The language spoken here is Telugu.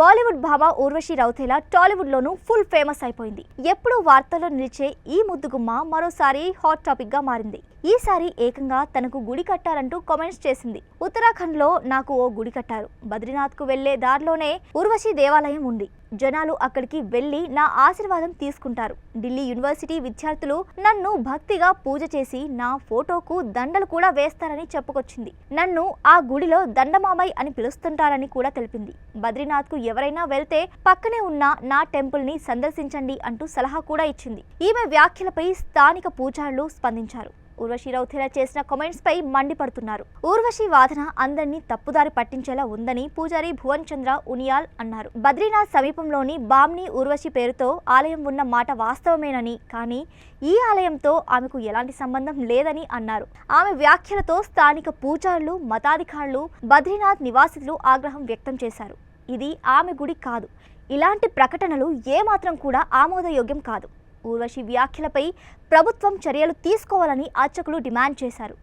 బాలీవుడ్ భామ ఊర్వశి రౌతేలా టాలీవుడ్లోనూ ఫుల్ ఫేమస్ అయిపోయింది. ఎప్పుడూ వార్తల్లో నిలిచే ఈ ముద్దుగుమ్మ మరోసారి హాట్ టాపిక్గా మారింది. ఈసారి ఏకంగా తనకు గుడి కట్టాలంటూ కామెంట్స్ చేసింది. ఉత్తరాఖండ్లో నాకు ఓ గుడి కట్టారు. బద్రీనాథ్కు వెళ్ళే దారిలోనే ఉర్వశి దేవాలయం ఉంది. జనాలు అక్కడికి వెళ్ళి నా ఆశీర్వాదం తీసుకుంటారు. ఢిల్లీ యూనివర్సిటీ విద్యార్థులు నన్ను భక్తిగా పూజ చేసి నా ఫోటోకు దండలు కూడా వేస్తారని చెప్పుకొచ్చింది. నన్ను ఆ గుడిలో దండమామై అని పిలుస్తుంటారని కూడా తెలిపింది. బద్రీనాథ్కు ఎవరైనా వెళ్తే పక్కనే ఉన్న నా టెంపుల్ని సందర్శించండి అంటూ సలహా కూడా ఇచ్చింది. ఈమె వ్యాఖ్యలపై స్థానిక పూజారులు స్పందించారు. ఉర్వశి రౌతేలా చేసిన కామెంట్స్ పై మండిపడుతున్నారు. ఊర్వశి వాదన అందరినీ తప్పుదారి పట్టించేలా ఉందని పూజారి భువన్ చంద్ర ఉనియాల్ అన్నారు. బద్రీనాథ్ సమీపంలోని బామ్ని ఊర్వశి పేరుతో ఆలయం ఉన్న మాట వాస్తవమేనని కానీ ఈ ఆలయంతో ఆమెకు ఎలాంటి సంబంధం లేదని అన్నారు. ఆమె వ్యాఖ్యలతో స్థానిక పూజారులు మతాధికారులు బద్రీనాథ్ నివాసితులు ఆగ్రహం వ్యక్తం చేశారు. ఇది ఆమె గుడి కాదు. ఇలాంటి ప్రకటనలు ఏమాత్రం కూడా ఆమోదయోగ్యం కాదు. ఊర్వశి వ్యాఖ్యలపై ప్రభుత్వం చర్యలు తీసుకోవాలని అర్చకులు డిమాండ్ చేశారు.